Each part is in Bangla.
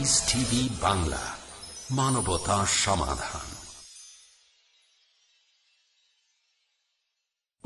টিভি বাংলা মানবতা সমাধান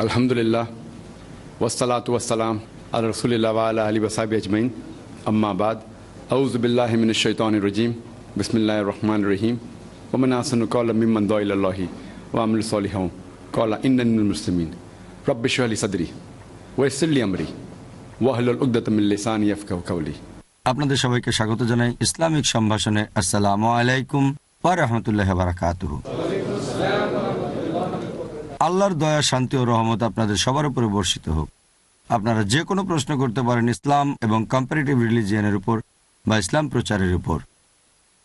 Alhamdulillah. والصلاة والسلام على رسول الله وعلى آله وصحبه أجمعين أما بعد أعوذ بالله من الشيطان الرجيم بسم الله الرحمن الرحيم ومن أحسن قولا ممن دعا إلى الله وعمل صالحا قال إنني من المسلمين رب اشرح لي صدري ويسر لي أمري واحلل عقدة من لساني يفقهوا قولي আপনাদের সবাইকে স্বাগত জানাই ইসলামিক সম্ভাষণে আসসালামু আলাইকুম ওয়া রাহমাতুল্লাহ বারাকাতুহু আল্লাহর দয়া শান্তি ও রহমত আপনাদের সবার উপরে বর্ষিত হোক। আপনারা যে কোনো প্রশ্ন করতে পারেন ইসলাম এবং কম্পারেটিভ রিলিজিয়ানের উপর বা ইসলাম প্রচারের উপর।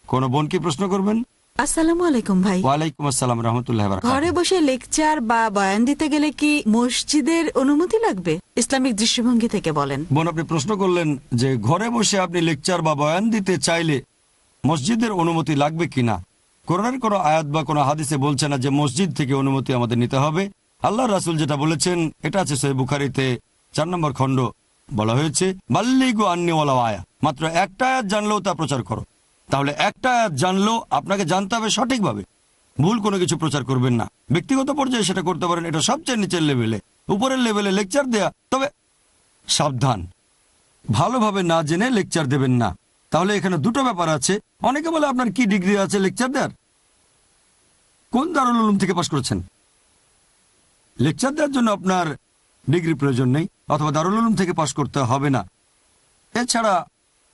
কোন বোন কি প্রশ্ন করবেন? আসসালামু আলাইকুম ভাই। ওয়ালাইকুম আসসালাম রহমতুল্লাহ ঘরে বসে লেকচার বা বয়ান দিতে গেলে কি মসজিদের অনুমতি লাগবে? ইসলামিক দৃষ্টিভঙ্গি থেকে বলেন। বোন আপনি প্রশ্ন করলেন যে ঘরে বসে আপনি লেকচার বা বয়ান দিতে চাইলে মসজিদের অনুমতি লাগবে কিনা? কোরআনের কোনো আয়াত বা কোনো হাদিসে বলছে না যে মসজিদ থেকে অনুমতি আমাদের নিতে হবে। আল্লাহ রাসুল যেটা বলেছেন, এটা আছে সহি বুখারিতে চার নম্বর খণ্ড। বলা হয়েছে, বাল্লিগু আন্নিওয়ালা আয়া। মাত্র একটা আয়াত জানলেও তা প্রচার করো। তাহলে একটা আয়াত জানলেও আপনাকে জানতে হবে সঠিকভাবে। ভুল কোনো কিছু প্রচার করবেন না। ব্যক্তিগত পর্যায়ে সেটা করতে পারেন, এটা সবচেয়ে নিচের লেভেলে উপরের লেভেলে লেকচার দেয়া, তবে সাবধান। ভালোভাবে না জেনে লেকচার দেবেন না। তাহলে এখানে দুটো ব্যাপার আছে। অনেকে বলে আপনার কি ডিগ্রি আছে লেকচার দেওয়ার কোন দারুল উলুম থেকে পাশ করেছেন? লেকচার দেওয়ার জন্য আপনার ডিগ্রি প্রয়োজন নেই, অথবা দারুল উলুম থেকে পাশ করতে হবে না। এছাড়া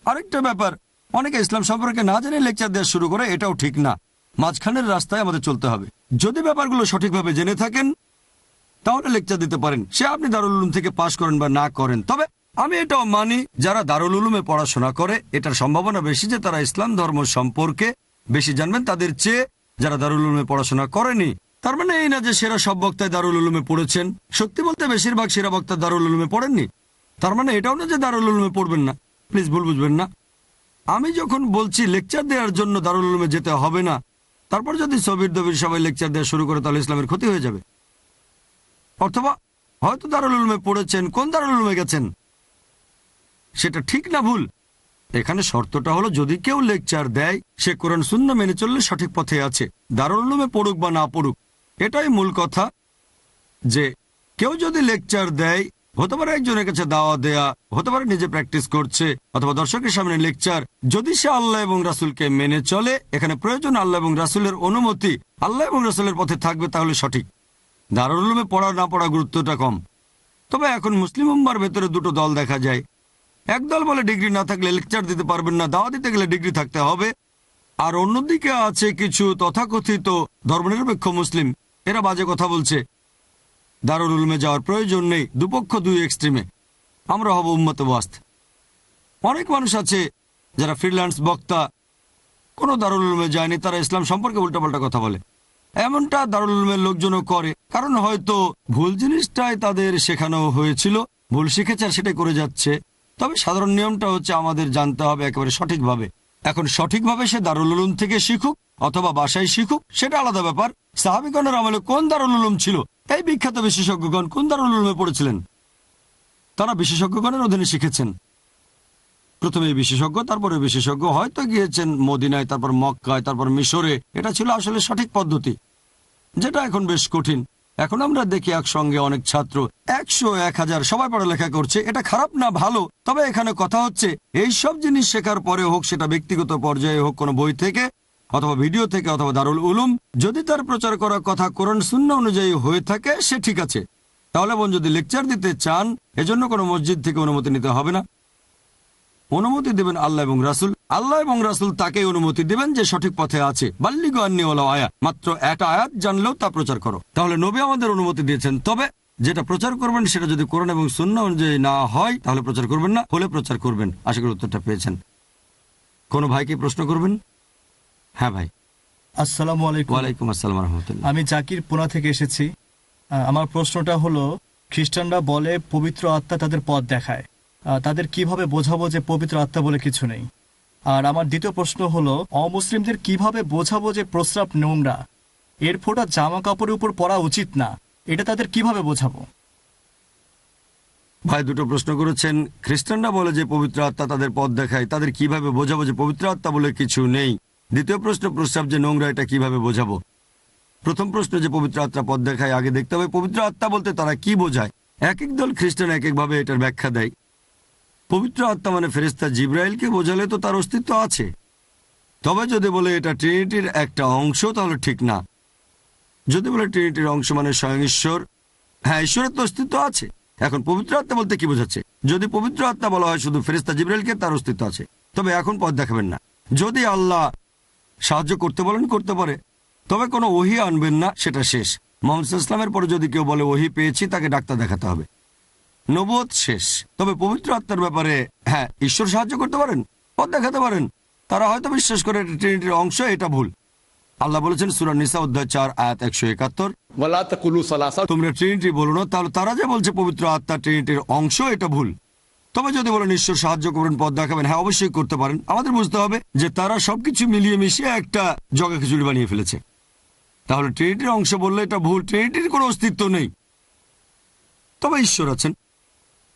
আরেকটা ব্যাপার, অনেকে ইসলাম সম্পর্কে না জেনে লেকচার দেওয়া শুরু করে, এটাও ঠিক না। মাঝখানের রাস্তায় আমাদের চলতে হবে। যদি ব্যাপারগুলো সঠিকভাবে জেনে থাকেন, তাহলে লেকচার দিতে পারেন। সে আপনি দারুল উলুম থেকে পাশ করেন বা না করেন। তবে আমি এটাও মানি, যারা দারুল উলুমে পড়াশোনা করে, এটার সম্ভাবনা বেশি যে তারা ইসলাম ধর্ম সম্পর্কে বেশি জানবেন। তাদের চেয়ে যারা দারুল উলুমে পড়াশোনা করেনি, তার মানে এই না যে সেরা সব বক্তায় দারুল উলুমে পড়েছেন। সত্যি বলতে বেশিরভাগ সেরা বক্তা দারুল উলুমে পড়েননি। তার মানে এটাও না যে দারুল উলুমে পড়বেন না। প্লিজ ভুল বুঝবেন না। আমি যখন বলছি লেকচার দেওয়ার জন্য দারুল উলুমে যেতে হবে না, তারপর যদি সবির দবির সবাই লেকচার দেওয়া শুরু করে, তাহলে ইসলামের ক্ষতি হয়ে যাবে। অথবা হয়তো দারুল উলুমে পড়েছেন, কোন দারুল উলুমে গেছেন? সেটা ঠিক না ভুল? এখানে শর্তটা হলো যদি কেউ লেকচার দেয়, সে কোরআন শূন্য মেনে চললে সঠিক পথে আছে। দারুল উলুমে পড়ুক বা না পড়ুক, এটাই মূল কথা। যে কেউ যদি লেকচার দেয়, হতে পারে একজনের কাছে দাওয়া দেয়া, হতে পারে নিজে প্র্যাকটিস করছে, অথবা দর্শকের সামনে লেকচার, যদি সে আল্লাহ এবং রাসুলকে মেনে চলে, এখানে প্রয়োজন আল্লাহ এবং রাসুলের অনুমতি। আল্লাহ এবং রাসুলের পথে থাকবে তাহলে সঠিক। দারুল উলুমে পড়া না পড়া গুরুত্বটা কম। তবে এখন মুসলিম উম্মার ভেতরে দুটো দল দেখা যায়। একদল বলে ডিগ্রি না থাকলে লেকচার দিতে পারবেন না, দাওয়া দিতে গেলে ডিগ্রি থাকতে হবে। আর অন্যদিকে আছে কিছু তথাকথিত ধর্মনিরপেক্ষ মুসলিম, এরা বাজে কথা বলছে। দারুল উলমে যাওয়ার প্রয়োজন নেই, দুপক্ষ দুই এক্সট্রিমে আমরা হব উম্মত ওয়াস্ত। অনেক মানুষ আছে যারা ফ্রিল্যান্স বক্তা, কোনো দারুল উলুমে যায়নি, তারা ইসলাম সম্পর্কে উল্টাপাল্টা কথা বলে। এমনটা দারুল উলমের লোকজনও করে, কারণ হয়তো ভুল জিনিসটাই তাদের শেখানো হয়েছিল, ভুল শিখেছে আর সেটাই করে যাচ্ছে। তবে সাধারণ নিয়মটা হচ্ছে আমাদের জানতে হবে একেবারে সঠিকভাবে। এখন সঠিকভাবে সে দারুল উলুম থেকে শিখুক অথবা বাসায় শিখুক, সেটা আলাদা ব্যাপার। সাহাবিগণের আমলে কোন দারুল উলুম ছিল? এই বিখ্যাত বিশেষজ্ঞগণ কোন দারুল উলুমে পড়েছিলেন? তারা বিশেষজ্ঞগণের অধীনে শিখেছেন। প্রথমে বিশেষজ্ঞ, তারপরে বিশেষজ্ঞ, হয়তো গিয়েছেন মদিনায়, তারপর মক্কায়, তারপর মিশরে। এটা ছিল আসলে সঠিক পদ্ধতি, যেটা এখন বেশ কঠিন। এখন আমরা দেখি একসঙ্গে অনেক ছাত্র। একশো এক হাজার সবাই পড়ালেখা করছে, এটা খারাপ না ভালো? তবে এখানে কথা হচ্ছে, এই সব জিনিস শেখার পরে হোক, সেটা ব্যক্তিগত পর্যায়ে হোক, কোনো বই থেকে অথবা ভিডিও থেকে অথবা দারুল উলুম, যদি তার প্রচার করার কথা কোরআন শূন্য অনুযায়ী হয়ে থাকে, সে ঠিক আছে। তাহলে বোন যদি লেকচার দিতে চান, এজন্য কোনো মসজিদ থেকে অনুমতি নিতে হবে না। অনুমতি দেবেন আল্লাহ এবং রাসুল। আল্লাহ এবং রাসুল তাকে অনুমতি দেবেন যে সঠিক পথে আছে। বাল্লিগ আয়া মাত্র একটা আয়াত জানলেও তা প্রচার করো। তাহলে নবী আমাদের অনুমতি দিয়েছেন। তবে যেটা প্রচার করবেন সেটা যদি কোরআন এবং শূন্য অনুযায়ী না হয় তাহলে প্রচার করবেন না হলে প্রচার করবেন। আশা করি উত্তরটা পেয়েছেন। কোনো ভাইকে প্রশ্ন করবেন? হ্যাঁ ভাই। আসসালামু আলাইকুম। ওয়ালাইকুম আসসালাম রহমতুল্লাহ। আমি জাকির পুনা থেকে এসেছি। আমার প্রশ্নটা হলো খ্রিস্টানরা বলে পবিত্র আত্মা তাদের পথ দেখায়। তাদের কীভাবে বোঝাবো যে পবিত্র আত্মা বলে কিছু নেই? আর আমার দ্বিতীয় প্রশ্ন হলো, অমুসলিমদের কীভাবে বোঝাবো যে প্রস্রাব নোংরা? এর ফোঁটা জামা কাপড়ের উপর পরা উচিত না। এটা তাদের কীভাবে বোঝাবো? ভাই, দুটো প্রশ্ন করেছেন। খ্রিস্টানরা বলে যে পবিত্র আত্মা তাদের পথ দেখায়। তাদের কীভাবে বোঝাবো যে পবিত্র আত্মা বলে কিছু নেই? দ্বিতীয় প্রশ্ন, প্রস্রাব যে নোংরা, এটা কীভাবে বোঝাবো? প্রথম প্রশ্ন, যে পবিত্র আত্মা পথ দেখায়, আগে দেখতে হবে পবিত্র আত্মা বলতে তারা কি বোঝায়? এক এক দল খ্রিস্টান এক একভাবে এটার ব্যাখ্যা দেয়। পবিত্র আত্মা মানে ফেরেস্তা জিব্রাইলকে বোঝালে তো তার অস্তিত্ব আছে। তবে যদি বলে এটা ট্রিনিটির একটা অংশ, তাহলে ঠিক না। যদি বলে ট্রিনিটির অংশ মানে স্বয়ং ঈশ্বর হ্যাঁ ঈশ্বরের তো অস্তিত্ব আছে। এখন পবিত্র আত্মা বলতে কি বোঝাচ্ছে? যদি পবিত্র আত্মা বলা হয় শুধু ফেরেস্তা জিব্রাইলকে, তার অস্তিত্ব আছে। তবে এখন পথ দেখাবেন না। যদি আল্লাহ সাহায্য করতে বলেন, করতে পারে। তবে কোনো ওহি আনবেন না, সেটা শেষ। মোহাম্মদ ইসলামের পরে যদি কেউ বলে, ওহি পেয়েছি, তাকে ডাক্তার দেখাতে হবে। নবুয়ত শেষ। তবে পবিত্র আত্মার ব্যাপারে হ্যাঁ ঈশ্বর সাহায্য করতে পারেন পথ দেখাতে পারেন। তারা হয়তো বিশ্বাস করে ট্রিনিটির অংশ এটা ভুল। আল্লাহ বলেছেন সুরা নিসা অধ্যায় চার আয়াত একশো একাত্তর তোমরা ট্রিনিটি বলো না তাহলে তারা যে বলছে পবিত্র আত্মা ট্রিনিটির অংশ এটা ভুল। তবে যদি বলেন ঈশ্বর সাহায্য করবেন পথ দেখাবেন হ্যাঁ অবশ্যই করতে পারেন। আমাদের বুঝতে হবে যে তারা সবকিছু মিলিয়ে মিশিয়ে একটা জগা খিচুড়ি বানিয়ে ফেলেছে। তাহলে ট্রিনিটির অংশ বললে এটা ভুল ট্রিনিটির কোনো অস্তিত্ব নেই। তবে ঈশ্বর আছেন।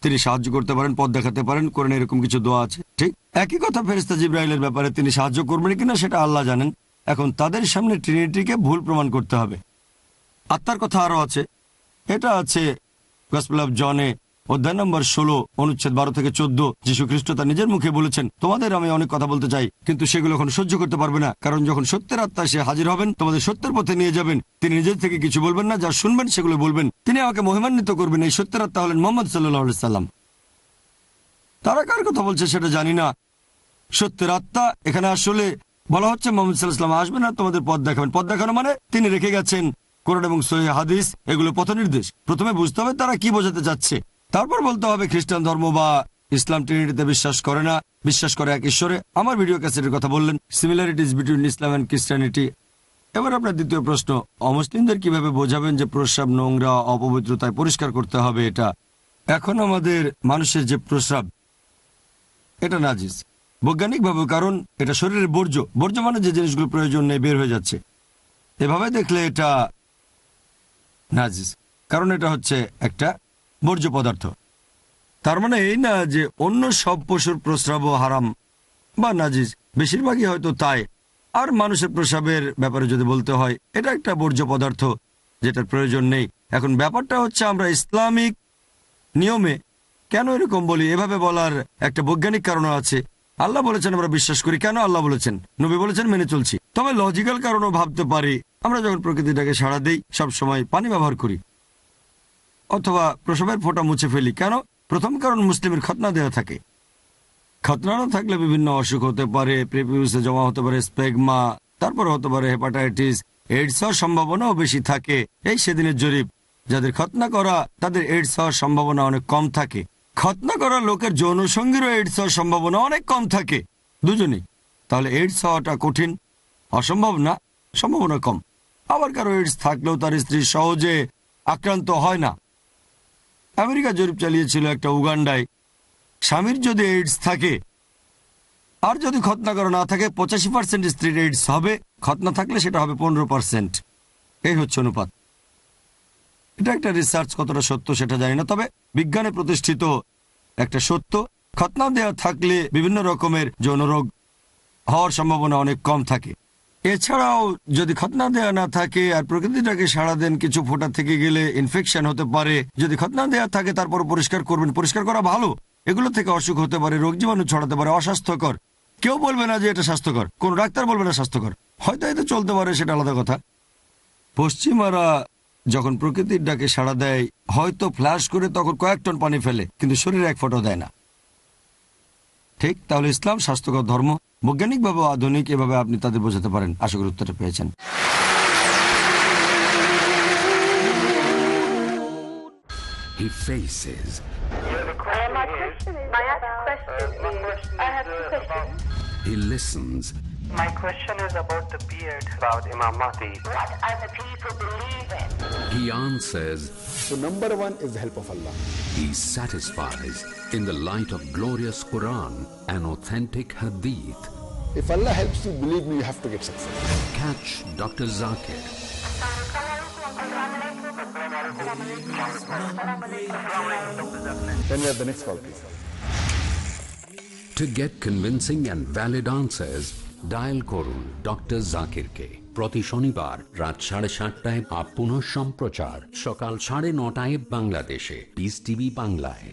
তিনি সাহায্য করতে পারেন, পথ দেখাতে পারেন, করেন, এরকম কিছু দোয়া আছে। ঠিক একই কথা ফেরেস্তা জিব্রাইলের ব্যাপারে তিনি সাহায্য করবেন কিনা সেটা আল্লাহ জানেন। এখন তাদের সামনে ট্রিনিটিকে ভুল প্রমাণ করতে হবে। আত্মার কথা আরও আছে। এটা আছে গসপেল জনে অধ্যায় নম্বর ষোলো, অনুচ্ছেদ বারো থেকে চোদ্দ যীশু খ্রিস্ট তার নিজের মুখে বলেছেন, তোমাদের আমি অনেক কথা বলতে চাই, কিন্তু সেগুলো এখন সহ্য করতে পারবে না, কারণ যখন সত্যের আত্মা সে হাজির হবেন, তোমাদের সত্যের পথে নিয়ে যাবেন। তিনি নিজের থেকে কিছু বলবেন না, যা শুনবেন সেগুলো বলবেন। তিনি আমাকে মহিমান্বিত করবেন, এই সত্যের আত্মা হলেন মোহাম্মদ সাল্লাহ সাল্লাম। তারা কার কথা বলছে সেটা জানি না। সত্যের আত্মা এখানে আসলে বলা হচ্ছে মোহাম্মদ সাল্লাহাম আসবেন আর তোমাদের পথ দেখাবেন। পথ দেখানো মানে তিনি রেখে গেছেন। কোরআন এবং সহি হাদিস এগুলো পথ নির্দেশ প্রথমে বুঝতে হবে তারা কি বোঝাতে চাচ্ছে। তারপর বলতে হবে খ্রিস্টান ধর্ম বা ইসলাম ট্রিনিটিতে বিশ্বাস করে না, বিশ্বাস করে এক ঈশ্বরে। আমার ভিডিও ক্যাসেটের কথা বললেন similarities between Islam and Christianity এবার আপনার দ্বিতীয় প্রশ্ন, অমুসলিমদের কীভাবে বোঝাবেন যে প্রস্রাব নোংরা, অপবিত্রতায় পরিষ্কার করতে হবে এটা? এখন আমাদের মানুষের যে প্রস্রাব, এটা নাজিস। বৈজ্ঞানিকভাবে কারণ, এটা শরীরের বর্জ্য। বর্জ্য মানে যে জিনিসগুলো প্রয়োজন নেই, বের হয়ে যাচ্ছে। এভাবে দেখলে এটা নাজিস। কারণ এটা হচ্ছে একটা বর্জ্য পদার্থ। তার মানে এই না যে অন্য সব পশুর প্রস্রাবও হারাম বা নাজিজ। বেশিরভাগই হয়তো তাই। আর মানুষের প্রস্রাবের ব্যাপারে যদি বলতে হয়, এটা একটা বর্জ্য পদার্থ, যেটার প্রয়োজন নেই। এখন ব্যাপারটা হচ্ছে আমরা ইসলামিক নিয়মে কেন এরকম বলি? এভাবে বলার একটা বৈজ্ঞানিক কারণও আছে। আল্লাহ বলেছেন, আমরা বিশ্বাস করি। কেন আল্লাহ বলেছেন? নবী বলেছেন, মেনে চলছি। তবে লজিক্যাল কারণও ভাবতে পারি। আমরা যখন প্রকৃতিটাকে সাড়া দিই সব সময় পানি ব্যবহার করি। অথবা প্রসবের ফোঁটা মুছে ফেলি। কেন? প্রথম কারণ মুসলিমের খতনা দেওয়া থাকে। খতনা না থাকলে বিভিন্ন অসুখ হতে পারে, প্রেপিউসে জমা হতে পারে, স্পেগমা, তারপর হতে পারে হেপাটাইটিস, এইডস হওয়ার সম্ভাবনাও বেশি থাকে। এই সেদিনের জরিপ। যাদের খতনা করা, তাদের এইডস হওয়ার সম্ভাবনা অনেক কম থাকে। খতনা করা লোকের যৌন এইডস হওয়ার সম্ভাবনা অনেক কম থাকে। দুজনেই। তাহলে এইডস হওয়াটা কঠিন? অসম্ভব না? সম্ভাবনা কম। আবার কারও এইডস থাকলেও তার স্ত্রী সহজে আক্রান্ত হয় না। আমেরিকা জরিপ চালিয়েছিল একটা উগান্ডায়। স্বামীর যদি এইডস থাকে, আর যদি খতনা করা না থাকে, পঁচাশি পার্সেন্ট স্ত্রীর এইডস হবে, খতনা থাকলে সেটা হবে পনেরো পার্সেন্ট এই হচ্ছে অনুপাত। এটা একটা রিসার্চ কতটা সত্য সেটা জানি না, তবে বিজ্ঞানে প্রতিষ্ঠিত একটা সত্য। খতনা দেওয়া থাকলে বিভিন্ন রকমের যৌন রোগ হওয়ার সম্ভাবনা অনেক কম থাকে। এছাড়াও যদি খতনা দেয়া না থাকে আর প্রকৃতিটাকে সাড়া দেন কিছু ফোটা থেকে গেলে ইনফেকশন হতে পারে, যদি খতনা দেয়া থাকে তারপর পরিষ্কার করবেন, পরিষ্কার করা ভালো। এগুলো থেকে অসুখ হতে পারে, রোগ জীবাণু ছড়াতে পারে, অস্বাস্থ্যকর। কেউ বলবে না যে এটা স্বাস্থ্যকর, কোন ডাক্তার বলবে না স্বাস্থ্যকর। হয়তো এতে চলতে পারে, সেটা আলাদা কথা। পশ্চিমারা যখন প্রকৃতির ডাকে সাড়া দেয়, হয়তো ফ্ল্যাশ করে তখন কয়েক টন পানি ফেলে, কিন্তু শরীরে এক ফোঁটাও দেয় না। ঠিক তাহলে ইসলাম স্বাস্থ্যকর ধর্ম বৈজ্ঞানিক ভাবে আধুনিক এভাবে আপনি তাদের বোঝাতে পারেন আশা করি উত্তরটা পেয়েছেন He faces. My question is. My question is. I have a question. He listens. My question is about the beard, about Imam Mahdi. What are the people believing? He answers. So number one is the help of Allah. He satisfies in the light of glorious Quran and authentic Hadith. If Allah helps you, believe me, you have to get success. Catch Dr. Zakir Then we have the next call, please. to get convincing and valid answers. Dial করুন ডক্টর জাকিরকে। প্রতি শনিবার রাত সাড়ে সাতটায় আপ পুনঃ সম্প্রচার সকাল সাড়ে নটায় বাংলাদেশে। পিস টিভি বাংলায়।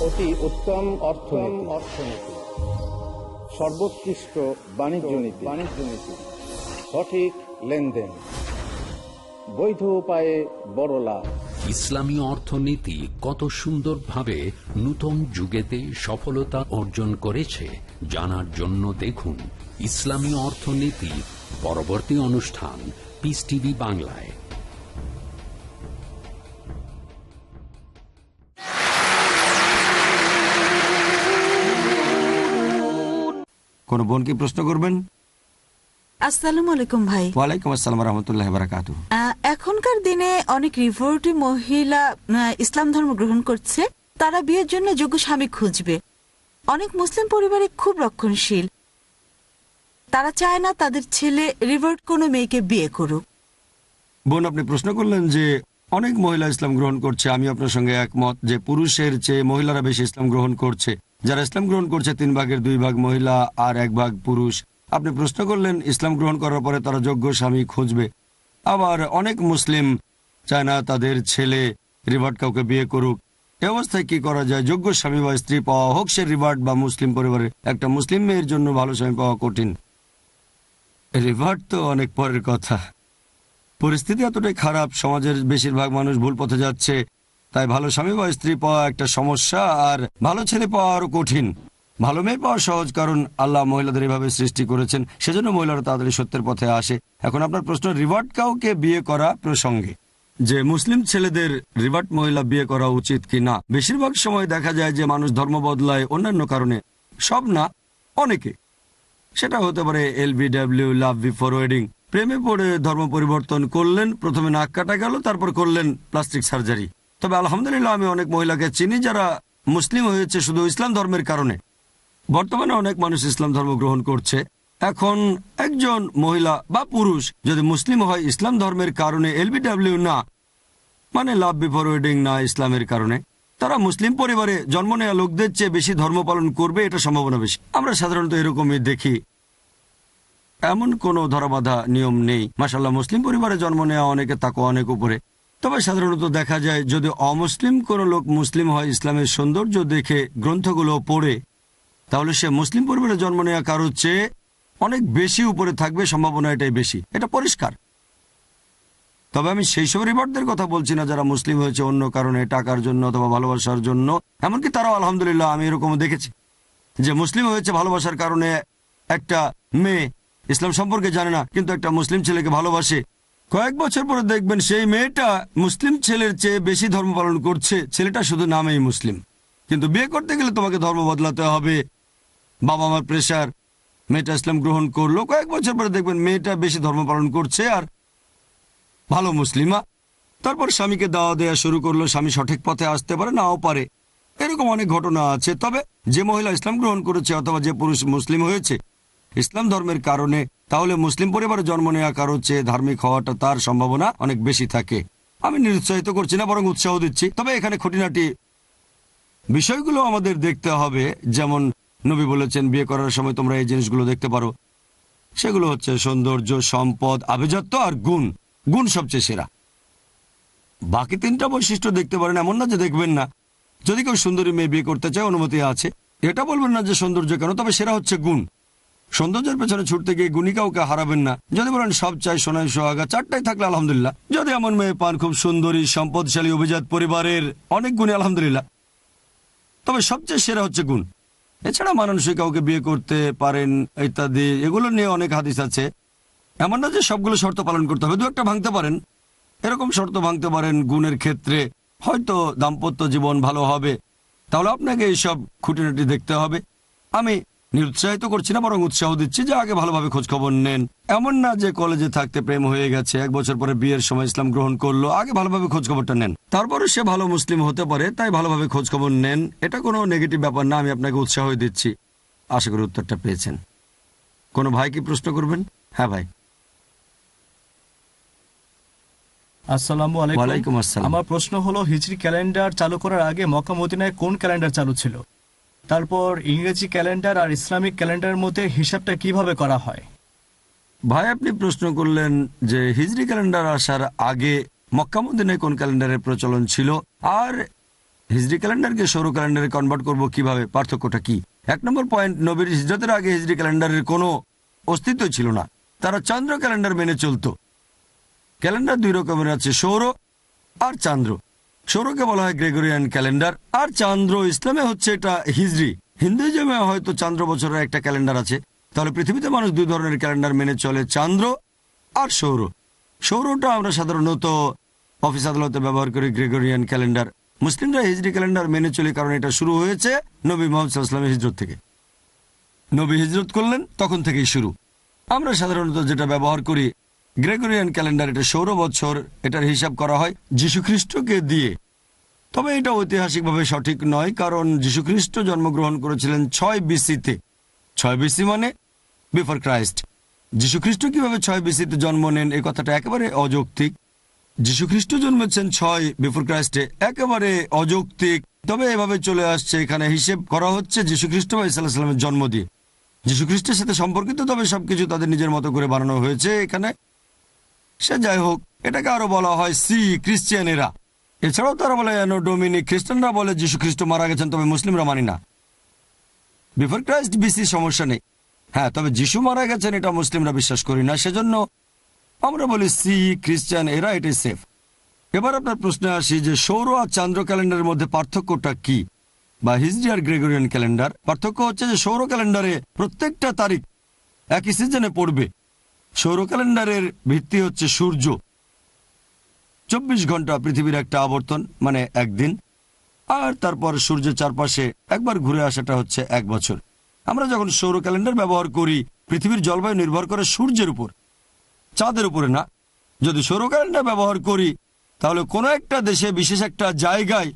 অতি উত্তম অর্থনীতি। অর্থনীতি সর্বোৎকৃষ্ট বাণিজ্য নীতি বাণিজ্য নীতি। সঠিক লেনদেন। বৈধ উপায়ে বড় লাভ। ইসলামী অর্থনীতি কত সুন্দরভাবে নূতন যুগেতে সফলতা অর্জন করেছে জানার জন্য দেখুন ইসলামী অর্থনীতি পরবর্তী অনুষ্ঠান পিস টিভি বাংলায়। কোনো বোন কি প্রশ্ন করবেন? আসসালামু আলাইকুম ভাই। ওয়ালাইকুম আসসালাম রহমতুল্লাহ বারাকাতু এখনকার দিনে অনেক রিভোর্টি মহিলা ইসলাম ধর্ম গ্রহণ করছে, তারা বিয়ের জন্য যোগ্য স্বামী খুঁজবে। অনেক মুসলিম পরিবারে খুব রক্ষণশীল। তারা চায় না তাদের ছেলে রিভোর্ট কোনো মেয়েকে বিয়ে করুক। বোন, আপনি প্রশ্ন করলেন যে অনেক মহিলা ইসলাম গ্রহণ করছে, আমি আপনার সঙ্গে একমত যে পুরুষের চেয়ে মহিলারা বেশি ইসলাম গ্রহণ করছে। যারা ইসলাম গ্রহণ করছে, তিন ভাগের দুই ভাগ মহিলা আর এক ভাগ পুরুষ। আপনি প্রশ্ন করলেন ইসলাম গ্রহণ করার পরে তারা যোগ্য স্বামী খুঁজবে। আবার অনেক মুসলিম চায় না তাদের ছেলে রিভার্ট কাউকে বিয়ে করুক। এ অবস্থায় কি করা যায়? যোগ্য স্বামী বা স্ত্রী পাওয়া হোক, সে রিভার্ট বা মুসলিম পরিবারের একটা মুসলিম মেয়ের জন্য ভালো স্বামী পাওয়া কঠিন। রিভার্ট তো অনেক পরের কথা। পরিস্থিতি এতটাই খারাপ, সমাজের বেশিরভাগ মানুষ ভুল পথে যাচ্ছে, তাই ভালো স্বামী বা স্ত্রী পাওয়া একটা সমস্যা, আর ভালো ছেলে পাওয়া আরও কঠিন। ভালো মেয়ে পাওয়া সহজ কারণ আল্লাহ মহিলাদের এভাবে সৃষ্টি করেছেন, সেজন্য মহিলারা তাড়াতাড়ি সত্যের পথে আসে। এখন আপনার প্রশ্ন, রিভার্ট কাউকে বিয়ে করা প্রসঙ্গে? যে মুসলিম ছেলেদের রিভার্ট মহিলা বিয়ে করা উচিত কি না? বেশিরভাগ সময় দেখা যায় যে মানুষ ধর্ম বদলায় অন্যান্য কারণে। সব না, অনেকে। সেটা হতে পারে L LBW love before wedding. প্রেমে পড়ে ধর্ম পরিবর্তন করলেন, প্রথমে নাক কাটা গেল, তারপর করলেন প্লাস্টিক সার্জারি। তবে আলহামদুলিল্লাহ আমি অনেক মহিলাকে চিনি যারা মুসলিম হয়েছে শুধু ইসলাম ধর্মের কারণে। বর্তমানে অনেক মানুষ ইসলাম ধর্ম গ্রহণ করছে। এখন একজন মহিলা বা পুরুষ যদি মুসলিম হয় ইসলাম ধর্মের কারণে এলবিডব্লিউ না মানে লাভ বিফোর ওয়েডিং না ইসলামের কারণে, তারা মুসলিম পরিবারে জন্ম নেওয়া লোকদের চেয়ে বেশি ধর্ম পালন করবে এটা সম্ভাবনা বেশি। আমরা সাধারণত এরকমই দেখি। এমন কোনো ধরাবাধা নিয়ম নেই। মাসাল্লাহ মুসলিম পরিবারে জন্ম নেওয়া অনেকে তাকে অনেক উপরে। তবে সাধারণত দেখা যায় যদি অমুসলিম কোনো লোক মুসলিম হয়, ইসলামের সৌন্দর্য দেখে, গ্রন্থগুলো পড়ে তাহলে সে মুসলিম পরিবারে জন্ম নেওয়া কারোর চেয়ে অনেক বেশি উপরে থাকবে, সম্ভাবনা এটাই বেশি। এটা পরিষ্কার। তবে আমি সেই সব রিভার্টদের কথা বলছি না যারা মুসলিম হয়েছে অন্য কারণে, টাকার জন্য অথবা ভালোবাসার জন্য। এমনকি তারাও আলহামদুলিল্লাহ আমি এরকমও দেখেছি যে মুসলিম হয়েছে ভালোবাসার কারণে একটা মেয়ে ইসলাম সম্পর্কে জানে না, কিন্তু একটা মুসলিম ছেলেকে ভালোবাসে। কয়েক বছর পরে দেখবেন সেই মেয়েটা মুসলিম ছেলের চেয়ে বেশি ধর্ম পালন করছে। ছেলেটা শুধু নামেই মুসলিম। কিন্তু বিয়ে করতে গেলে তোমাকে ধর্ম বদলাতে হবে। বাবা মার প্রেশার মেয়েটা ইসলাম গ্রহণ করল। কয়েক বছর পরে দেখবেন মেয়েটা বেশি ধর্ম পালন করছে আর ভালো মুসলিমা। তারপর স্বামীকে দাওয়া দেওয়া শুরু করল, স্বামী সঠিক পথে আসতে পারে, নাও পারে। এরকম অনেক ঘটনা আছে। তবে যে মহিলা ইসলাম গ্রহণ করেছে অথবা যে পুরুষ মুসলিম হয়েছে, ইসলাম ধর্মের কারণে তাহলে মুসলিম পরিবারে জন্ম নেওয়া কারও চেয়ে ধার্মিক হওয়াটা তার সম্ভাবনা অনেক বেশি থাকে। আমি নিরুৎসাহিত করছি না, বরং উৎসাহ দিচ্ছি। তবে এখানে খুঁটিনাটি বিষয়গুলো আমাদের দেখতে হবে। যেমন নবী বলেছেন, বিয়ে করার সময় তোমরা এই জিনিসগুলো দেখতে পারো। সেগুলো হচ্ছে সৌন্দর্য, সম্পদ, আভিজাত্য আর গুণ। গুণ সবচেয়ে সেরা। বাকি তিনটা বৈশিষ্ট্য দেখতে পারেন, এমন না যে দেখবেন না। যদি কেউ সুন্দরী মেয়ে বিয়ে করতে চায়, অনুমতি আছে। এটা বলবেন না যে সৌন্দর্য কেন, তবে সেরা হচ্ছে গুণ। সৌন্দর্যের পেছনে ছুটতে গিয়ে গুণী কাউকে হারাবেন না। যদি বলেন, সব চাই সোনাই সোহাগা, চারটাই থাকলে আলহামদুলিল্লাহ। যদি এমন মেয়ে পান খুব সুন্দরী, সম্পদশালী, অভিজাত পরিবারের অনেক গুণী আলহামদুলিল্লাহ। তবে সবচেয়ে সেরা হচ্ছে গুণ। এছাড়া মানুষই কাউকে বিয়ে করতে পারেন, ইত্যাদি, এগুলো নিয়ে অনেক হাদিস আছে। এমন না যে সবগুলো শর্ত পালন করতে হবে, দু একটা ভাঙতে পারেন। এরকম শর্ত ভাঙতে পারেন গুণের ক্ষেত্রে, হয়তো দাম্পত্য জীবন ভালো হবে। তাহলে আপনাকে এইসব খুঁটিনাটি দেখতে হবে। আমি নিরুৎসাহিত করছি না বরং উৎসাহ দিচ্ছি যে আগে ভালোভাবে খোঁজ খবর নেন। এমন না যে কলেজে থাকতে প্রেম হয়ে গেছে এক বছর পরে বিয়ের সময় ইসলাম গ্রহণ করল আগে ভালোভাবে খোঁজ খবরটা নেন। তারপরে সে ভালো মুসলিম হতে পারে তাই ভালোভাবে খোঁজ খবর নেন। এটা কোনো নেগেটিভ ব্যাপার না আমি আপনাকে উৎসাহ দিচ্ছি। আশা করি উত্তরটা পেয়েছেন। কোনো ভাই কি প্রশ্ন করবেন? হ্যাঁ ভাই। আসসালামু ওয়ালাইকুম আলাইকুম আসসালাম। আমার প্রশ্ন হলো হিজরি ক্যালেন্ডার চালু করার আগে মক্কা মদিনায় কোন ক্যালেন্ডার চালু ছিল? তারপর ইংরেজি ক্যালেন্ডার আর ইসলামিক ক্যালেন্ডারের মধ্যে হিসাবটা কীভাবে করা হয়? ভাই, আপনি প্রশ্ন করলেন যে হিজরি ক্যালেন্ডার আসার আগে মক্কামুদ্দিনে কোন ক্যালেন্ডারের প্রচলন ছিল? আর হিজরি ক্যালেন্ডারকে সৌর ক্যালেন্ডারে কনভার্ট করব কীভাবে? পার্থক্যটা কি? এক নম্বর পয়েন্ট নবীর হিজরতের আগে হিজরি ক্যালেন্ডারের কোনো অস্তিত্ব ছিল না। তারা চন্দ্র ক্যালেন্ডার মেনে চলতো। ক্যালেন্ডার দুই রকমের আছে, সৌর আর চান্দ্র। সৌরকে বলা হয় গ্রেগরিয়ান ক্যালেন্ডার, আর চান্দ্র ইসলামে হচ্ছে এটা হিজরি। হিন্দুইজমে হয়তো চান্দ্র বছরের একটা ক্যালেন্ডার আছে। তাহলে পৃথিবীতে মানুষ দুই ধরনের ক্যালেন্ডার মেনে চলে, চান্দ্র আর সৌর। সৌরটা আমরা সাধারণত অফিস আদালতে ব্যবহার করি গ্রেগরিয়ান ক্যালেন্ডার। মুসলিমরা হিজরি ক্যালেন্ডার মেনে চলে কারণ এটা শুরু হয়েছে নবী মোহাম্মদ সাল্লামের হিজরত থেকে। নবী হিজরত করলেন, তখন থেকেই শুরু। আমরা সাধারণত যেটা ব্যবহার করি, গ্রেগরিয়ান ক্যালেন্ডার, এটা সৌর বছর, এটার হিসাব করা হয় যীশুখ্রিস্টকে দিয়ে। তবে এটা ঐতিহাসিকভাবে সঠিক নয়, কারণ যীশুখ্রিস্ট জন্মগ্রহণ করেছিলেন ছয় বিসিতে। ছয় বিসি মানে বিফোর ক্রাইস্ট। যীশুখ্রিস্ট কীভাবে ছয় বিসিতে জন্ম নেন, এই কথাটা একেবারে অযৌক্তিক। যীশুখ্রিস্ট জন্মেছেন ছয় বিফোর ক্রাইস্টে, একেবারে অযৌক্তিক। তবে এভাবে চলে আসছে, এখানে হিসেব করা হচ্ছে যীশুখ্রিস্ট বা ইসলাম সাল্লামের জন্ম দিয়ে। যীশুখ্রিস্টের সাথে সম্পর্কিত, তবে সবকিছু তাদের নিজের মতো করে বানানো হয়েছে এখানে। সে যাই হোক, এটাকে আরও বলা হয় সি ক্রিশ্চিয়ানেরা। এছাড়াও তারা বলে ডোমিনিক খ্রিস্টানরা বলে যীশু খ্রিস্ট মারা গেছেন, তবে মুসলিমরা মানি না। বিফোর ক্রাইস্ট বিসি সমস্যা নেই। হ্যাঁ তবে যিশু মারা গেছেন, এটা মুসলিমরা বিশ্বাস করি না। সেজন্য আমরা বলি, সি, খ্রিস্টান, এরা এটাই সেফ এবার আপনার প্রশ্নে আসি যে, সৌর আর চন্দ্র ক্যালেন্ডারের মধ্যে পার্থক্যটা কি? বা হিজরি আর গ্রেগরিয়ান ক্যালেন্ডার, পার্থক্য হচ্ছে যে, সৌর ক্যালেন্ডারে প্রত্যেকটা তারিখ একই সিজনে পড়বে। সৌর ক্যালেন্ডারের ভিত্তি হচ্ছে সূর্য। চব্বিশ ঘণ্টা পৃথিবীর একটা আবর্তন মানে একদিন। আর তারপর সূর্যের চারপাশে একবার ঘুরে আসাটা হচ্ছে এক বছর। আমরা যখন সৌর ক্যালেন্ডার ব্যবহার করি, পৃথিবীর জলবায়ু নির্ভর করে সূর্যের উপর, চাঁদের উপরে না। যদি সৌর ক্যালেন্ডার ব্যবহার করি, তাহলে কোনো একটা দেশে বিশেষ একটা জায়গায়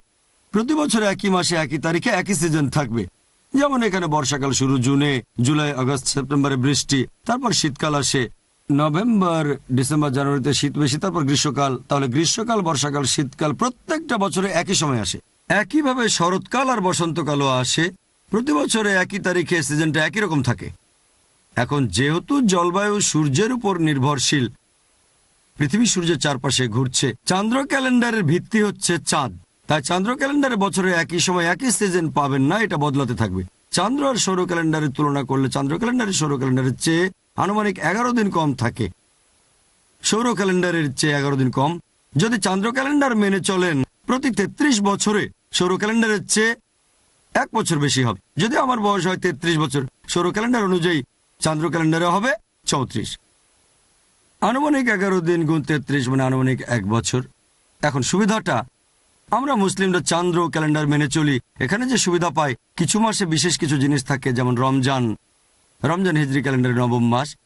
প্রতি বছর একই মাসে একই তারিখে একই সিজন থাকবে। যেমন এখানে বর্ষাকাল শুরু জুনে, জুলাই, আগস্ট, সেপ্টেম্বরে বৃষ্টি, তারপর শীতকাল আসে নভেম্বর, ডিসেম্বর, জানুয়ারিতে শীত বেশি, তারপর গ্রীষ্মকাল। তাহলে গ্রীষ্মকাল, বর্ষাকাল, শীতকাল প্রত্যেকটা বছরে একই সময় আসে। একইভাবে শরৎকাল আর বসন্তকালও আসে। প্রতি বছরে একই তারিখে সিজনটা একই রকম থাকে। এখন যেহেতু জলবায়ু সূর্যের উপর নির্ভরশীল, পৃথিবী সূর্যের চারপাশে ঘুরছে, চান্দ্র ক্যালেন্ডারের ভিত্তি হচ্ছে চাঁদ। তাই চান্দ্র ক্যালেন্ডারে বছরে একই সময় একই সিজন পাবেন না, এটা বদলাতে থাকবে। চান্দ্র আর সৌর ক্যালেন্ডারের তুলনা করলে চান্দ্র ক্যালেন্ডারের সৌর ক্যালেন্ডারের চেয়ে আনুমানিক এগারো দিন কম থাকে। সৌর ক্যালেন্ডারের চেয়ে এগারো দিন কম। যদি চন্দ্র ক্যালেন্ডার মেনে চলেন, প্রতি তেত্রিশ বছরে সৌর ক্যালেন্ডারের চেয়ে এক বছর বেশি হবে। যদি আমার বয়স হয় তেত্রিশ বছর, সৌর ক্যালেন্ডার অনুযায়ী চন্দ্র ক্যালেন্ডারে হবে চৌত্রিশ। আনুমানিক এগারো দিন গুণ তেত্রিশ মানে আনুমানিক এক বছর। এখন সুবিধাটা, আমরা মুসলিমরা চন্দ্র ক্যালেন্ডার মেনে চলি। এখানে যে সুবিধা পাই, কিছু মাসে বিশেষ কিছু জিনিস থাকে, যেমন রমজান। রমজান হিজরি ক্যালেন্ডারের নবম মাস।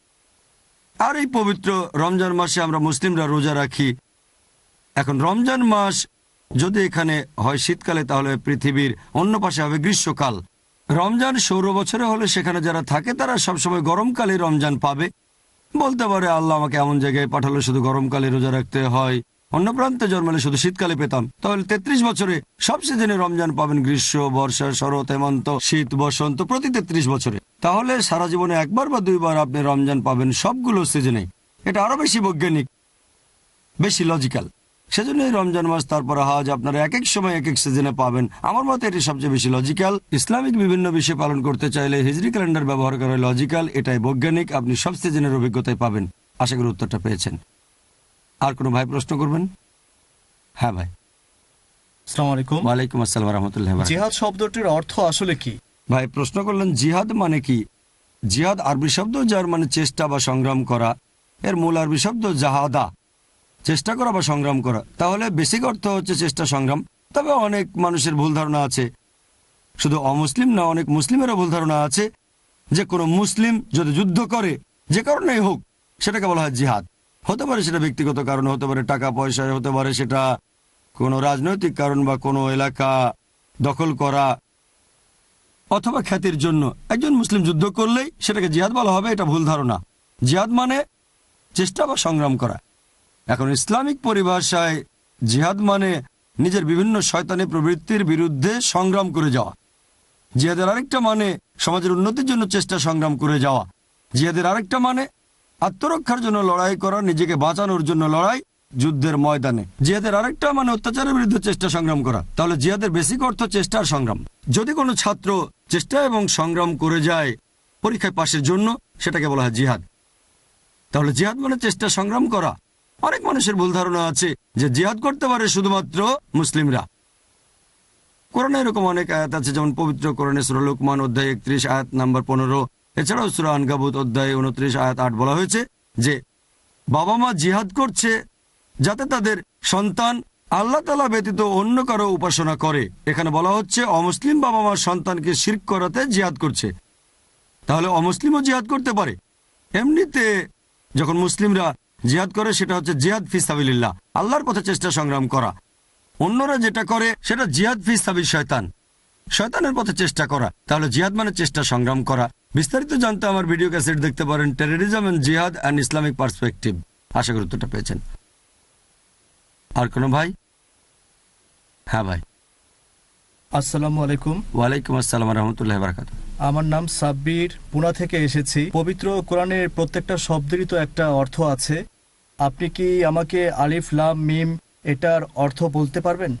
আর এই পবিত্র রমজান মাসে আমরা মুসলিমরা রোজা রাখি। এখন রমজান মাস যদি এখানে হয় শীতকালে, তাহলে পৃথিবীর অন্য পাশে হবে গ্রীষ্মকাল। রমজান সৌর বছরে হলে সেখানে যারা থাকে, তারা সবসময় গরমকালে রমজান পাবে। বলতে পারে, আল্লাহ আমাকে এমন জায়গায় পাঠালে, শুধু গরমকালে রোজা রাখতে হয়। অন্য প্রান্তে জন্মালে শুধু শীতকালে পেতাম। তাহলে তেত্রিশ বছরে সব সিজনে রমজান পাবেন গ্রীষ্ম, বর্ষা, শরৎ, হেমন্ত, শীত, বসন্ত প্রতি তেত্রিশ বছরে। তাহলে সারা জীবনে একবার বা দুইবার আপনি রমজান পাবেন সবগুলো সিজনে এটা আরও বেশি বৈজ্ঞানিক, বেশি লজিক্যাল। সেজন্যই রমজান মাস, তারপর হাজ আপনারা এক এক সময় এক এক সিজনে পাবেন। আমার মতে এটি সবচেয়ে বেশি লজিক্যাল। ইসলামিক বিভিন্ন বিষয় পালন করতে চাইলে হিজরি ক্যালেন্ডার ব্যবহার করা লজিক্যাল, এটাই বৈজ্ঞানিক। আপনি সব সিজনের অভিজ্ঞতায় পাবেন। আশা করি উত্তরটা পেয়েছেন। আর কোনো ভাই প্রশ্ন করবেন? হ্যাঁ ভাই। আসসালামু আলাইকুম। ওয়ালাইকুম আসসালাম রহমতুল্লাহ জিহাদ শব্দটির অর্থ আসলে কি? ভাই প্রশ্ন করলেন জিহাদ মানে কি? জিহাদ আরবি শব্দ যার মানে চেষ্টা বা সংগ্রাম করা। এর মূল আরবি শব্দ জাহাদা। চেষ্টা করা বা সংগ্রাম করা। তাহলে বেসিক অর্থ হচ্ছে চেষ্টা সংগ্রাম। তবে অনেক মানুষের ভুল ধারণা আছে। শুধু অমুসলিম না অনেক মুসলিমেরও ভুল ধারণা আছে। যে কোনো মুসলিম যদি যুদ্ধ করে যে কারণেই হোক সেটাকে বলা হয় জিহাদ। হতে পারে সেটা ব্যক্তিগত কারণ, হতে পারে টাকা পয়সা, হতে পারে সেটা কোনো রাজনৈতিক কারণ বা কোনো এলাকা দখল করা অথবা খ্যাতির জন্য। একজন মুসলিম যুদ্ধ করলেই সেটাকে জিহাদ বলা হবে, এটা ভুল ধারণা। জিহাদ মানে চেষ্টা বা সংগ্রাম করা। এখন ইসলামিক পরিভাষায় জিহাদ মানে নিজের বিভিন্ন শয়তানি প্রবৃত্তির বিরুদ্ধে সংগ্রাম করে যাওয়া। জিহাদের আরেকটা মানে সমাজের উন্নতির জন্য চেষ্টা সংগ্রাম করে যাওয়া। জিহাদের আরেকটা মানে আত্মরক্ষার জন্য লড়াই করা, নিজেকে বাঁচানোর জন্য লড়াই, যুদ্ধের ময়দানে। জিহাদের আরেকটা মানে অত্যাচারের বিরুদ্ধে চেষ্টা সংগ্রাম করা। তাহলে জিহাদের বেসিক অর্থ চেষ্টার সংগ্রাম। যদি কোনো ছাত্র চেষ্টা এবং সংগ্রাম করে যায় পরীক্ষায় পাশের জন্য, সেটাকে বলা হয় জিহাদ। তাহলে জিহাদ মানে চেষ্টা সংগ্রাম করা। অনেক মানুষের ভুল ধারণা আছে যে জিহাদ করতে পারে শুধুমাত্র মুসলিমরা। কোরআনে এরকম অনেক আয়াত আছে, যেমন পবিত্র কোরআনে সুরা লুকমান অধ্যায় একত্রিশ, আয়াত নাম্বার পনেরো। এছাড়াও সুরা আনকাবুত অধ্যায় উনত্রিশ, আয়াত আট বলা হয়েছে যে, বাবা মা জিহাদ করছে যাতে তাদের সন্তান আল্লাহ তালা ব্যতীত অন্য কারও উপাসনা করে। এখানে বলা হচ্ছে অমুসলিম বাবা মার সন্তানকে শির্ক করাতে জিহাদ করছে। তাহলে অমুসলিমও জিহাদ করতে পারে। এমনিতে যখন মুসলিমরা জিহাদ করে, সেটা হচ্ছে জিহাদ ফি সাবিল্লাহ আল্লাহর পথে চেষ্টা সংগ্রাম করা। অন্যরা যেটা করে, সেটা জিহাদ ফি সাবিল শয়তান। শয়তানের পথে চেষ্টা করা। তাহলে জিহাদ মানে চেষ্টা সংগ্রাম করা। বিস্তারিত জানতে আমার ভিডিও ক্যাসেট দেখতে পারেন টেরোরিজম এন্ড জিহাদ অ্যান্ড ইসলামিক পার্সপেক্টিভ আশা করি উত্তরটা পেয়েছেন। আর কোনো ভাই? হ্যাঁ ভাই। আসসালামু আলাইকুম। ওয়ালাইকুম আসসালাম রহমতুল্লাহ বারকাত। আমার নাম সাব্বির। পুনা থেকে এসেছি। পবিত্র কোরআনের প্রত্যেকটা শব্দেরই তো একটা অর্থ আছে। আপনি কি আমাকে আলিফ লাম মিম এটার অর্থ বলতে পারবেন?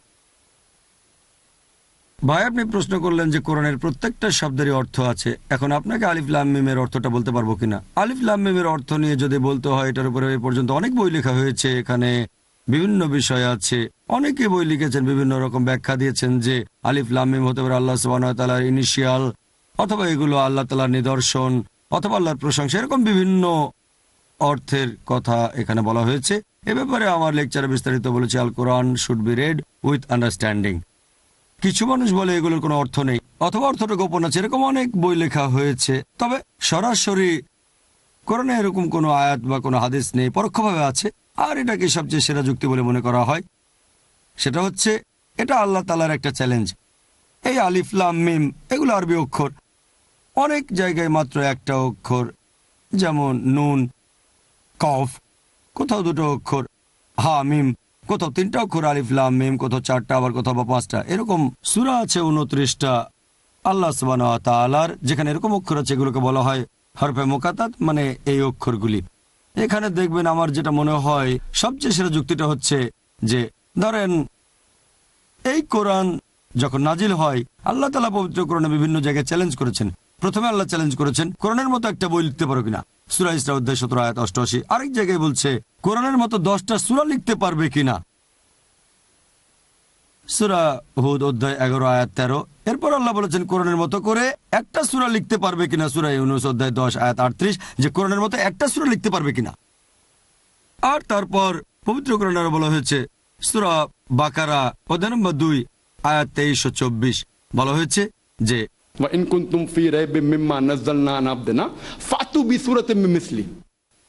ভাই, আপনি প্রশ্ন করলেন যে কোরআনের প্রত্যেকটা শব্দেরই অর্থ আছে। এখন আপনাকে আলিফ লাম মিমের অর্থটা বলতে পারব কিনা? আলিফ লাম মিমের অর্থ নিয়ে যদি বলতে হয়, এটার উপরে এ পর্যন্ত অনেক বই লেখা হয়েছে, এখানে বিভিন্ন বিষয় আছে। অনেকে বই লিখেছেন, বিভিন্ন রকম ব্যাখ্যা দিয়েছেন যে আলিফ লাম মিম হতে পারে আল্লাহ সুবাহর ইনিশিয়াল, অথবা এগুলো আল্লাহ তালার নিদর্শন, অথবা আল্লাহর প্রশংসা, এরকম বিভিন্ন অর্থের কথা এখানে বলা হয়েছে। এ ব্যাপারে আমার লেকচারে বিস্তারিত বলেছি, আল কোরআন should be read with understanding. কিছু মানুষ বলে এগুলোর কোনো অর্থ নেই, অথবা অর্থটা গোপন আছে, এরকম অনেক বই লেখা হয়েছে। তবে সরাসরি কোরআনে এরকম কোনো আয়াত বা কোনো হাদিস নেই, পরোক্ষভাবে আছে, আর এটাকে সবচেয়ে সেরা যুক্তি বলে মনে করা হয়। সেটা হচ্ছে, এটা আল্লাহ তালার একটা চ্যালেঞ্জ। এই আলিফলাম মিম, এগুলো আরবি অক্ষর। অনেক জায়গায় মাত্র একটা অক্ষর, যেমন নুন, কফ, কোথাও দুটো অক্ষর, হা, মিম কোথাও তিনটা অক্ষর আলিফলাম মিম, কোথাও চারটা, আবার কোথাও বা পাঁচটা। এরকম সুরা আছে উনত্রিশটা আল্লাহ সুবান তালার যেখানে এরকম অক্ষর আছে, এগুলোকে বলা হয় হরফে মোকাতাত মানে এই অক্ষরগুলি। এখানে দেখবেন আমার যেটা মনে হয়, সবচেয়ে সেরা যুক্তিটা হচ্ছে যে, ধরেন, এই কোরআন যখন নাজিল হয়, আল্লাহ তালা পবিত্র কোরআনে বিভিন্ন জায়গায় চ্যালেঞ্জ করেছেন। প্রথমে আল্লাহ চ্যালেঞ্জ করেছেন, কোরআনের মতো একটা বই লিখতে পারো কিনা? সুরা ইসরা অধ্যায় সতেরো আয়াত অষ্টআশি। আরেক জায়গায় বলছে, কোরআনের মতো দশটা সুরা লিখতে পারবে কিনা? সুরা হুদ অধ্যায় এগারো, আয়াত তেরো। এরপর আল্লাহ বলেছেন, কোরআনের মতো করে একটা সুরা লিখতে পারবে কিনা? সুরা ইউনুস অধ্যায় দশ, আয়াত আটত্রিশ। যে কোরআনের মতো একটা সুরা লিখতে পারবে কিনা? আর তারপর পবিত্র কোরআনের বলা হয়েছে, সুরা বাকারা অধ্যায় নম্বর দুই, আয়াত তেইশশো চব্বিশ। বলা হয়েছে যে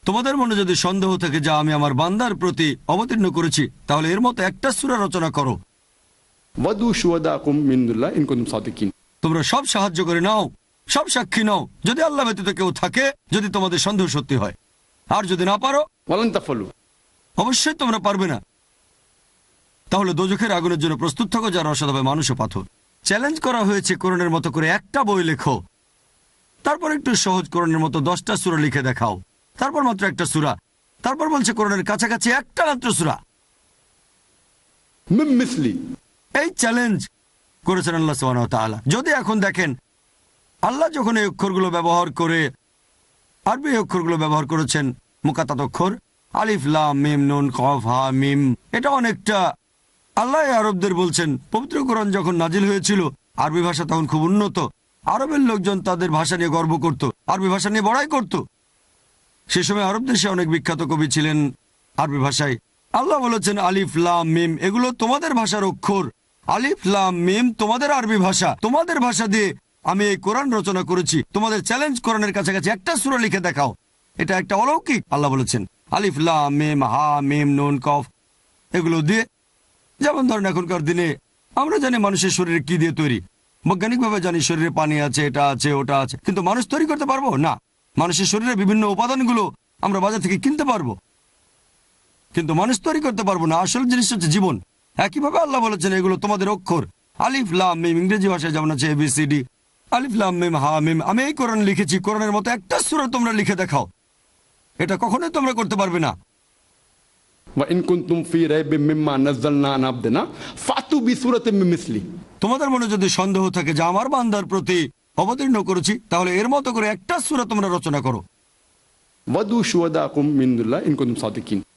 তোমাদের মনে যদি সন্দেহ থেকে যা আমি আমার বান্দার প্রতি অবতীর্ণ করেছি তাহলে এর মতো একটা সুরা রচনা করো। তোমরা সব সাহায্য করে নাও সব সাক্ষী নাও যদি আল্লাহ ব্যতীত কেউ থাকে যদি তোমাদের সন্দেহ সত্যি হয়। আর যদি না পারো অবশ্যই তোমরা পারবে না। তাহলে দোজখের আগুনের জন্য প্রস্তুত থাকো যারা অসাধাবে মানুষ পাথর। চ্যালেঞ্জ করা হয়েছে করণের মতো করে একটা বই লেখো। তারপর একটু সহজ করণের মতো দশটা সুরা লিখে দেখাও। তারপর মাত্র একটা সুরা। তারপর বলছে করণের কাছাকাছি একটা মাত্র সুরা। এই চ্যালেঞ্জ করেছেন আল্লাহ সোহানা যদি এখন দেখেন আল্লাহ যখন এই অক্ষরগুলো ব্যবহার করে আরবি অক্ষরগুলো ব্যবহার করেছেন মুকাতাত অক্ষর আলিফ লা মিম নুন কফ হা মিম এটা অনেকটা আল্লাহ আরবদের বলছেন, পবিত্র কোরআন যখন নাজিল হয়েছিল, আরবি ভাষা তখন খুব উন্নত। আরবের লোকজন তাদের ভাষা নিয়ে গর্ব করত, আরবি ভাষা নিয়ে বড়াই করত। সে সময় আরব দেশে অনেক বিখ্যাত কবি ছিলেন আরবি ভাষায়। আল্লাহ বলেছেন, আলিফ, লাম, মিম, এগুলো তোমাদের ভাষার অক্ষর। আলিফ, লাম, মিম তোমাদের আরবি ভাষা। তোমাদের ভাষা দিয়ে আমি এই কোরআন রচনা করেছি। তোমাদের চ্যালেঞ্জ কোরআনের কাছাকাছি একটা সুরা লিখে দেখাও। এটা একটা অলৌকিক, আল্লাহ বলেছেন। আলিফ, লাম, মিম, হা, মিম, নুন, কফ, এগুলো দিয়ে যেমন ধরেন এখনকার দিনে আমরা জানি মানুষের শরীরে কি দিয়ে তৈরি। বৈজ্ঞানিকভাবে জানি শরীরে পানি আছে, এটা আছে, ওটা আছে। কিন্তু মানুষ তৈরি করতে পারব? না। মানুষের শরীরে বিভিন্ন উপাদানগুলো আমরা বাজার থেকে কিনতে পারব। কিন্তু মানুষ তৈরি করতে পারব না। আসল জিনিস হচ্ছে জীবন। একইভাবে আল্লাহ বলেছেন, এগুলো তোমাদের অক্ষর। আলিফ, লাম, মিম, ইংরেজি ভাষায় যেমন আছে এবিসিডি আলিফ, লাম, মিম, হা, মিম। আমি এই কোরআন লিখেছি। কোরআনের মতো একটা সুরা তোমরা লিখে দেখাও। এটা কখনোই তোমরা করতে পারবে না। তোমাদের মনে যদি সন্দেহ থাকে যে আমার বান্দার প্রতি অবতীর্ণ করেছি তাহলে এর মতো করে একটা সুরা তোমরা রচনা করো।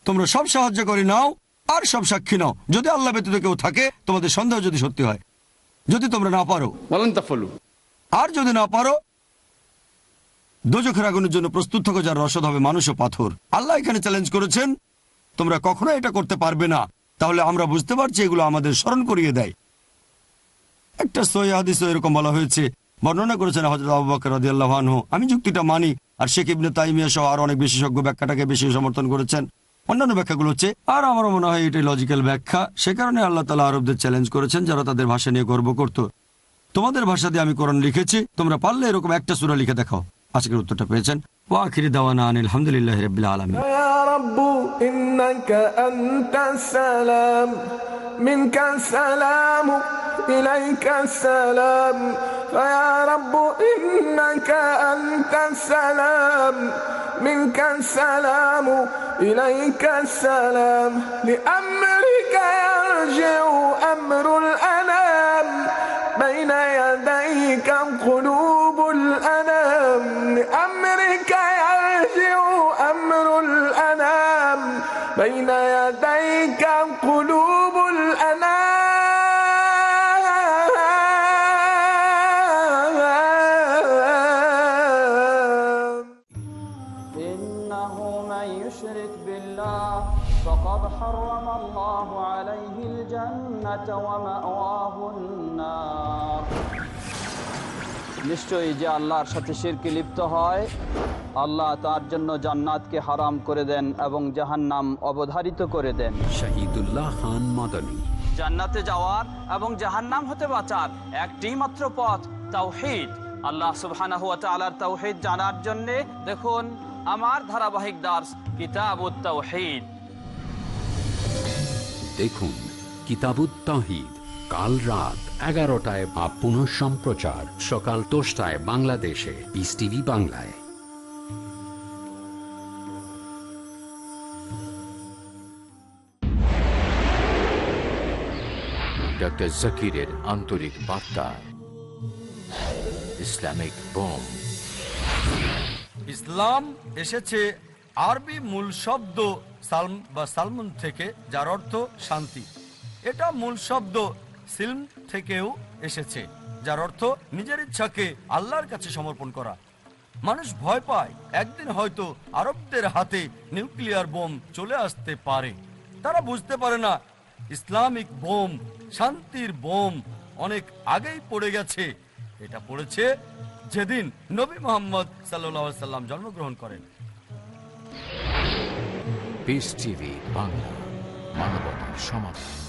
তোমরা সব সাহায্য করে নাও আর সব সাক্ষী নাও। যদি আল্লাহ ব্যতীত কেউ থাকে তোমাদের সন্দেহ যদি সত্যি হয়। যদি তোমরা না পারো আর যদি না পারো দুজখের আগুনের জন্য প্রস্তুত থাকো যার রসদ হবে মানুষ ও পাথর। আল্লাহ এখানে চ্যালেঞ্জ করেছেন তোমরা কখনো এটা করতে পারবে না। তাহলে আমরা বুঝতে পারছি এগুলো আমাদের স্মরণ করিয়ে দেয়। একটা সহি হাদিসও এরকম বলা হয়েছে। বর্ণনা করেছেন হজরত আবু আমি যুক্তিটা মানি আর শেখ ইবনে তাইমিয়া সহ আর অনেক বিশেষজ্ঞ ব্যাখ্যাটাকে বেশি সমর্থন করেছেন। অন্যান্য ব্যাখ্যাগুলো হচ্ছে, আর আমার মনে হয় এটাই লজিক্যাল ব্যাখ্যা। সে কারণে আল্লাহ তালা আরবদের চ্যালেঞ্জ করেছেন যারা তাদের ভাষা নিয়ে গর্ব করত। তোমাদের ভাষা দিয়ে আমি কোরআন লিখেছি, তোমরা পারলে এরকম একটা সুরা লিখে দেখাও। আজকের উত্তরটা পেয়েছেন। ও আখিরি দাওয়ানা আনিল আলহামদুলিল্লাহ রবিল্লা আলমী رب إنك أنت السلام. منك السلام إليك السلام. فيا رب إنك أنت السلام. منك السلام إليك السلام. لأمرك يرجع أمر الأنام. بين يديك قلوب قلوب الأنام إنه من يشرك بالله فقد حرم الله عليه الجنة ومأواه النار নিশ্চয়ই যে আল্লাহর সাথে শিরকে লিপ্ত হয় আল্লাহ তার জন্য জান্নাতকে হারাম করে দেন এবং জাহান্নাম অবধারিত করে দেন। শহীদুল্লাহ খান মাদানী। জান্নাতে যাওয়ার এবং জাহান্নাম হতে বাঁচার একটি মাত্র পথ তাওহীদ। আল্লাহ সুবহানাহু ওয়া তাআলার তাওহীদ জানার জন্য দেখুন আমার ধারাবাহিক দাস কিতাবুত তাওহীদ। দেখুন কিতাবুত তাহিদ কাল রাত এগারোটায় বা পুনঃ সম্প্রচার সকাল দশটায় বাংলাদেশে পিস টিভি বাংলায়। জাকিরের আন্তরিক বার্তা ইসলামিক বোম ইসলাম এসেছে আরবি মূল শব্দ সালম বা সালমুন থেকে, যার অর্থ শান্তি। এটা মূল শব্দ সিলম থেকেও এসেছে, যার অর্থ নিজের ইচ্ছাকে আল্লাহর কাছে সমর্পণ করা। মানুষ ভয় পায়, একদিন হয়তো আরবদের হাতে নিউক্লিয়ার বোম চলে আসতে পারে। তারা বুঝতে পারে না ইসলামিক বোম, শান্তির বোম অনেক আগেই পড়ে গেছে। এটা পড়েছে যেদিন নবী মোহাম্মদ সাল্লাম জন্মগ্রহণ করেন। বাংলা, মানবতার সমাধান